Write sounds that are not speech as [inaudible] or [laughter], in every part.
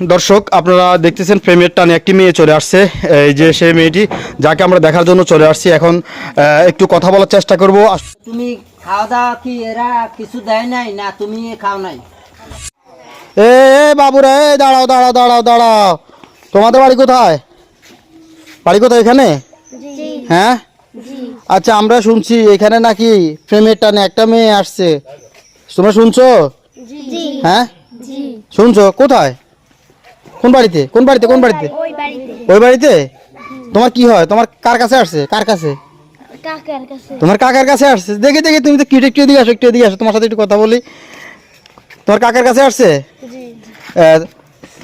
দর্শক আপনারা দেখতেছেন প্রেমের টানে একটি মেয়ে চলে আসছে। এই যে সেই মেয়েটি যাকে আমরা দেখার জন্য চলে আসছি। এখন একটু কথা বলার চেষ্টা করব। তুমি খাওয়া দাওয়া কি এরা কিছু দেয় নাই না তুমি খাও নাই? এ এ বাবুরা এ দাঁড়াও দাঁড়াও দাঁড়াও দাঁড়াও। তোমাদের বাড়ি কোথায়? বাড়ি কোথায় এখানে? হ্যাঁ? আচ্ছা আমরা শুনছি এখানে নাকি প্রেমের টানে একটা মেয়ে আসছে। তোমরা শুনছো? হ্যাঁ? শুনছো? কোথায়? কোন বাড়িতে? কোন বাড়িতে কোন বাড়িতে? ওই বাড়িতে। তোমার কি হয়? তোমার কার কাছে আসছে? কার কাছে? তোমার কাকার কাছে আসছে? দেখে দেখে তুমি তো কিটে একটু এদিকে আসো একটু এদিকে আসো তোমার সাথে একটু কথা বলি। তোমার কাকার কাছে আসছে?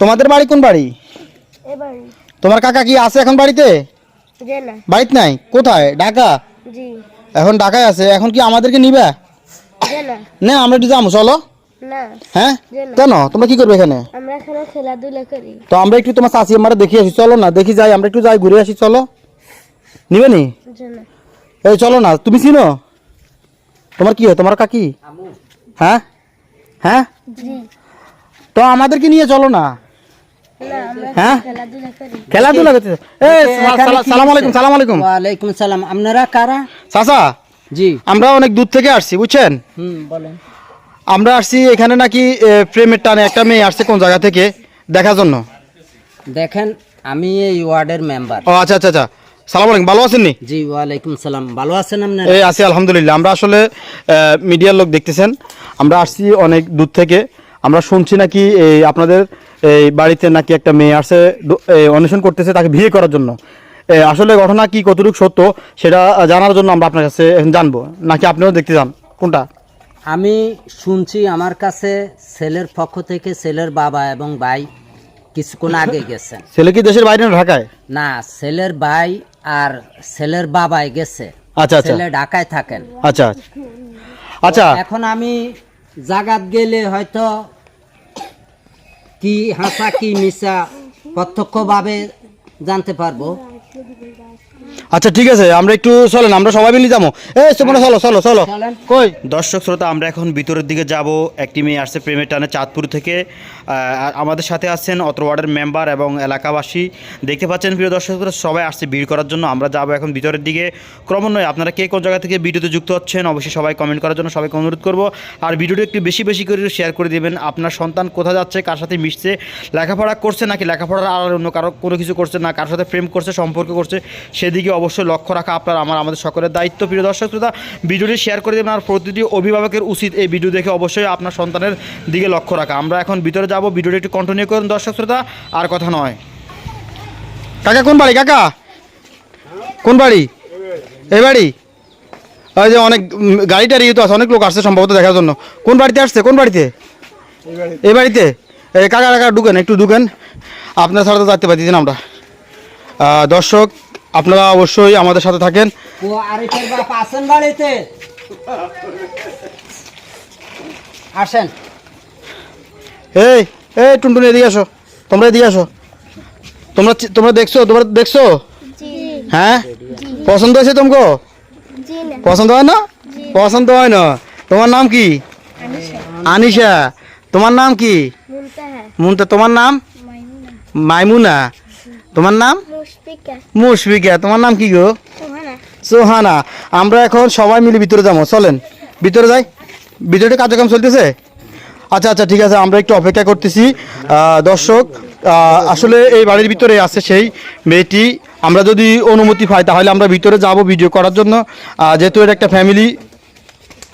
তোমাদের বাড়ি কোন বাড়ি? তোমার কাকা কি আছে এখন বাড়িতে? বাড়িতে নাই? কোথায়? ঢাকা? এখন ঢাকায় আছে। এখন কি আমাদেরকে নিবে? না না আমরা একটু যাব চলো। না। হ্যাঁ? কেন? তোমরা কি করবে এখানে? আমরা এখানে খেলাধুলা করি। তো আমরা একটু তোমার চাষি আমরা দেখি আসি চলো না দেখি যাই আমরা একটু যাই ঘুরে আসি চলো। নিবে নি? এই চলো না তুমি চিনো? তোমার কি হয়? তোমার কাকি? হ্যাঁ? হ্যাঁ? তো আমাদেরকে নিয়ে চলো না। না আমরা হ্যাঁ? খেলাধুলা খেলাধুলা করতে এই সালাম আলাইকুম সালাম আলাইকুম। ওয়ালাইকুম সালাম। আপনারা কারা? চাচা জি। আমরা অনেক দূর থেকে আসছি বুঝছেন? হুম বলেন। আমরা আসছি এখানে নাকি প্রেমের টানে একটা মেয়ে আসছে কোন জায়গা থেকে দেখার জন্য? দেখেন আমি এই ওয়ার্ডের মেম্বার। ও আচ্ছা আচ্ছা আচ্ছা। সালাম আলাইকুম ভালো আছেন নি? জি ওয়ালাইকুম সালাম। ভালো আছেন আপনারা? এই আছি আলহামদুলিল্লাহ। আমরা আসলে মিডিয়ার লোক দেখতেছেন। আমরা আসছি অনেক দূর থেকে। আমরা শুনছি নাকি এই আপনাদের এই বাড়িতে নাকি একটা মেয়ে আসছে অন্বেষণ করতেছে তাকে বিয়ে করার জন্য। আসলে ঘটনা কি কতটুকু সত্য সেটা জানার জন্য আমরা আপনার কাছে জানব। নাকি আপনিও দেখতে যান? কোনটা? আমি শুনছি আমার কাছে ছেলের পক্ষ থেকে ছেলের বাবা এবং ভাই কিছুক্ষণ আগে [laughs] গেছেন। ছেলে কি দেশের বাইরে না ঢাকায়? না ছেলের ভাই আর ছেলের বাবাই গেছে। আচ্ছা আচ্ছা। ছেলে ঢাকায় থাকেন। আচ্ছা। আচ্ছা। এখন আমি জাগাত গেলে হয়তো কি হাসা কি মিশা প্রত্যক্ষভাবে জানতে পারব। আচ্ছা ঠিক আছে আমরা একটু চলেন আমরা সবাই মিলে যাব। এই চলো চলো চলো। কই? দর্শক শ্রোতা আমরা এখন ভিতরের দিকে যাব। একটি মেয়ে আসছে প্রেমের টানে চাঁদপুর থেকে। আর আমাদের সাথে আছেন অত্র ওয়ার্ডের মেম্বার এবং এলাকাবাসী। দেখতে পাচ্ছেন প্রিয় দর্শক শ্রোতা, সবাই আসছে ভিড় করার জন্য। আমরা যাব এখন ভিতরের দিকে। ক্রমান্বয়ে আপনারা কে কোন জায়গা থেকে ভিডিওতে যুক্ত হচ্ছেন অবশ্যই সবাই কমেন্ট করার জন্য সবাইকে অনুরোধ করব। আর ভিডিওটি একটু বেশি বেশি করে শেয়ার করে দিবেন। আপনার সন্তান কোথায় যাচ্ছে কার সাথে মিশছে লেখাপড়া করছে নাকি লেখাপড়ার আর অন্য কারও কোনো কিছু করছে না কার সাথে প্রেম করছে সম্পর্ক করছে সেদিকে অবশ্যই লক্ষ্য রাখা আপনার আমার আমাদের সকলের দায়িত্ব। প্রিয় দর্শক শ্রোতা ভিডিওটি শেয়ার করে দেবেন আর প্রতিটি অভিভাবকের উচিত এই ভিডিও দেখে অবশ্যই আপনার সন্তানের দিকে লক্ষ্য রাখা। আমরা এখন ভিতরে যাব ভিডিওটি একটু কন্টিনিউ করুন দর্শক শ্রোতা আর কথা নয়। কাকা কোন বাড়ি কাকা? কোন বাড়ি? এই বাড়ি? ওই যে অনেক উম, গাড়ি টাড়ি তো আছে অনেক লোক আসছে সম্ভবত দেখার জন্য। কোন বাড়িতে আসছে? কোন বাড়িতে? এই বাড়িতে? এই কাকা কাকা ঢুকেন একটু ঢুকেন। আপনার সাথে তো যাইতে পারতেছি আমরা। দর্শক আপনারা অবশ্যই আমাদের সাথে থাকেন। ও আরিফের বাপ আছেন বাড়িতে? আসেন। এই এই টুনটুন এদিকে আসো। তোমরা এদিকে আসো। তোমরা তোমরা দেখছ? তোমরা দেখছ? হ্যাঁ? পছন্দ হয়েছে তোমাকে? পছন্দ হয় না? পছন্দ হয় না। তোমার নাম কি? আনিশা। তোমার নাম কি? মুনতা তোমার নাম? মাইমুনা। তোমার নাম? মুশফিকা। মুশফিকা তোমার নাম কি গো? সোহানা। সোহানা। আমরা এখন সবাই মিলে ভিতরে যাব চলেন। ভিতরে যাই। ভিতরে কার্যক্রম চলতেছে? আচ্ছা আচ্ছা ঠিক আছে আমরা একটু অপেক্ষা করতেছি। দর্শক আসলে এই বাড়ির ভিতরে আছে সেই মেয়েটি। আমরা যদি অনুমতি পাই তাহলে আমরা ভিতরে যাব ভিডিও করার জন্য। যেহেতু এটা একটা ফ্যামিলি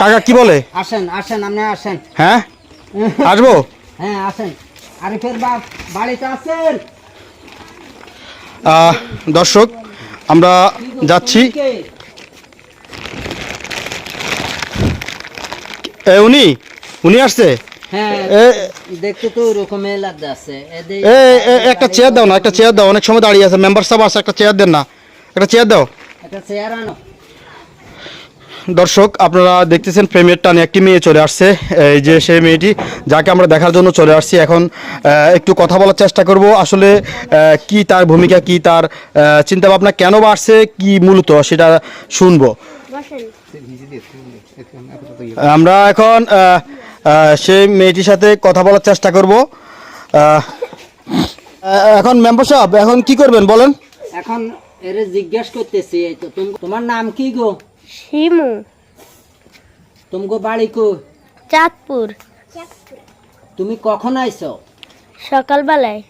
কাকা কি বলে? আসেন আসেন আপনি আসেন। হ্যাঁ? [laughs] আসব? হ্যাঁ আসেন। আরিফের বাপ বাড়িতে আছেন? দর্শক আমরা যাচ্ছি। এ, উনি? উনি আসছে? হ্যাঁ একটা চেয়ার দাও না একটা চেয়ার দাও অনেক সময় দাঁড়িয়ে আছে মেম্বার সাহেব আছে একটা চেয়ার দেন না। একটা চেয়ার দাও। একটা চেয়ার আনো। দর্শক আপনারা দেখতেছেন প্রেমের টানে একটি মেয়ে চলে আসছে। এই যে সেই মেয়েটি যাকে আমরা দেখার জন্য চলে আসছি। এখন একটু কথা বলার চেষ্টা করব। আসলে কি তার ভূমিকা কি তার চিন্তা ভাবনা কেন বা আসছে কি মূলত সেটা শুনব। আমরা এখন সেই মেয়েটির সাথে কথা বলার চেষ্টা করব। এখন মেম্বার সাহেব এখন কি করবেন বলেন? এখন এরে জিজ্ঞেস করতেছি এই তো তুম- তোমার নাম কি গো? শিমু তুমগো বাড়ি কো? চাঁদপুর। তুমি কখন আইছো? সকালবেলায়।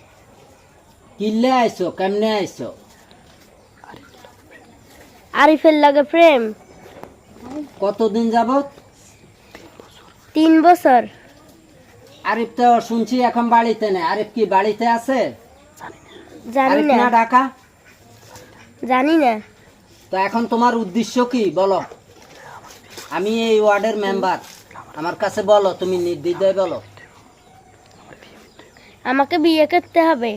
কিল্লে আইছো? কেমনে আইছো? আরিফের লাগে প্রেম। কতদিন যাবত তিন বছর। আরিফ তো শুনছি এখন বাড়িতে নেই। আরিফ কি বাড়িতে আছে? জানি না। না ডাকা জানি না। তো এখন তোমার উদ্দেশ্য কি? বলো। আমি এই ওয়ার্ডের মেম্বার। আমার কাছে বলো তুমি নির্দ্বিধায় বলো। আমাকে বিয়ে করতে হবে।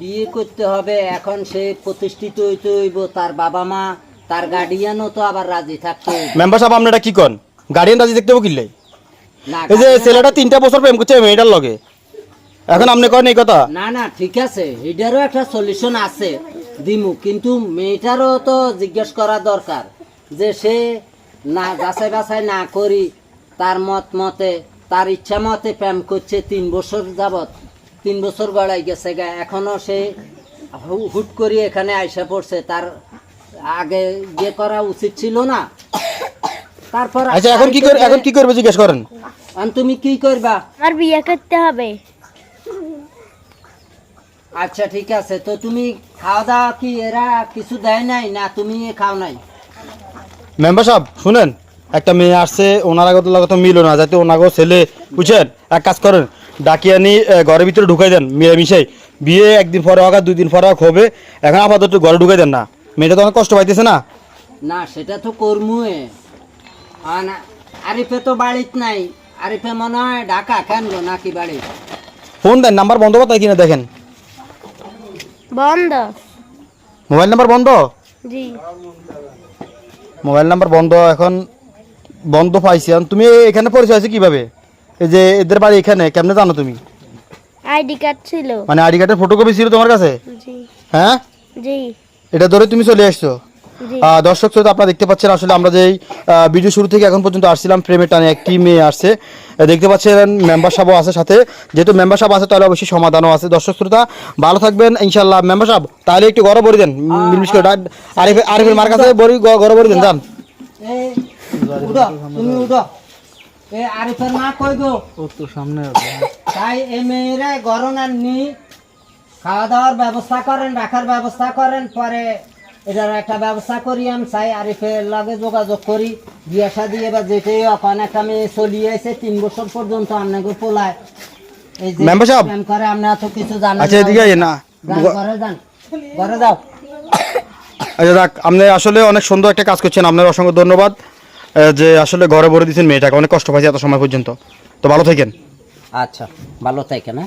বিয়ে করতে হবে এখন সে প্রতিষ্ঠিত হইতে হইব তার বাবা মা তার গার্ডিয়ানও তো আবার রাজি থাকতে। মেম্বার সাহেব আপনারা কি কন? গার্ডিয়ান রাজি দেখতে কিনলে না এই যে ছেলেটা তিনটা বছর প্রেম করছে মেয়েটার লগে। এখন আপনি কন এই কথা? না না ঠিক আছে। এটারও একটা সলিউশন আছে। দিমু কিন্তু মেয়েটারও তো জিজ্ঞেস করা দরকার যে সে না যাচাই বাছাই না করি তার মত মতে তার ইচ্ছা মতে প্রেম করছে তিন বছর যাবৎ। তিন বছর গড়াই গেছে গা এখনও সে হু- হুট করে এখানে আইসা পড়ছে। তার আগে ইয়ে করা উচিত ছিল না। তারপর আচ্ছা এখন কি করে এখন কি করবে জিজ্ঞেস করেন? তুমি কি করবা? আমার বিয়ে করতে হবে। আচ্ছা ঠিক আছে। তো তুমি খাওয়া দাওয়া কি এরা কিছু দেয় নাই না তুমি খাও নাই? মেম্বার সাহেব শুনেন একটা মেয়ে আসছে ওনার আগত লাগে তো মিলো না যাতে ওনাকেও ছেলে বুঝছেন? এক কাজ করেন ডাকিয়ে আনি ঘরের ভিতরে ঢুকাই দেন মিলেমিশাই বিয়ে একদিন পরে হোক আর দুই দিন পরে হোক হবে এখন আপাতত ঘরে ঢুকাই দেন না। মেয়েটা তো অনেক কষ্ট পাইতেছে না? না সেটা তো কর্মুয়ে। না, আরিফে তো বাড়িত নাই। আরিফে মনে হয় ঢাকা কেন নাকি বাড়ি? ফোন দেন নাম্বার বন্ধ কথা কিনা দেখেন। বন্ধ। মোবাইল নাম্বার বন্ধ? জি। মোবাইল নাম্বার বন্ধ এখন বন্ধ পাইছি। এখন তুমি এখানে পরিচয় আছে কীভাবে? এই যে এদের বাড়ি এখানে কেমনে জানো তুমি? আইডি কার্ড ছিল। মানে আইডি কার্ডের ফটোকপি ছিল তোমার কাছে? জি। হ্যাঁ? জি। এটা ধরে তুমি চলে আসছো? দর্শক শ্রোতা আপনারা দেখতে পাচ্ছেন আসলে আমরা যেই আহ, ভিডিও শুরু থেকে এখন পর্যন্ত আসছিলাম প্রেমের টানে একটি মেয়ে আসছে। দেখতে পাচ্ছেন মেম্বার সাহেবও আছে সাথে। যেহেতু মেম্বার সাহেব আছে তাহলে অবশ্যই সমাধানও আছে। দর্শক শ্রোতা ভালো থাকবেন ইনশাল্লাহ মেম্বার সাহেব তাহলে একটু গড় বড়ি দেন। মিলমিশ করে আরিফ আরিফের মার কাছে বড়ি গড় বড়ি দেন যান। এই উঠো তুমি উঠো। এ আরিফের মা কই গো? তাই এই মেয়েরা গরম আননি খাওয়া দাওয়ার ব্যবস্থা করেন রাখার ব্যবস্থা করেন পরে এটার একটা ব্যবস্থা করি আমি চাই আরিফের লগে যোগাযোগ করি। বিয়ে শাদি এবার যেটাই এখন একটা মেয়ে চলিয়ে আছে তিন বছর পর্যন্ত আপনাকে পোলায়। এই যে মেম্বার সাহেব। প্রেম করে আপনারা তো কিছু জানেন আচ্ছা না। এদিকে ঘরে যান। ঘরে যাও। আচ্ছা আপনি আসলে অনেক সুন্দর একটা কাজ করছেন। আপনার অসংখ্য ধন্যবাদ। আহ, যে আসলে ঘরে ভরে দিয়েছেন মেয়েটাকে। অনেক কষ্ট পাইছে এত সময় পর্যন্ত। তো ভালো থাকেন। আচ্ছা ভালো থাকে না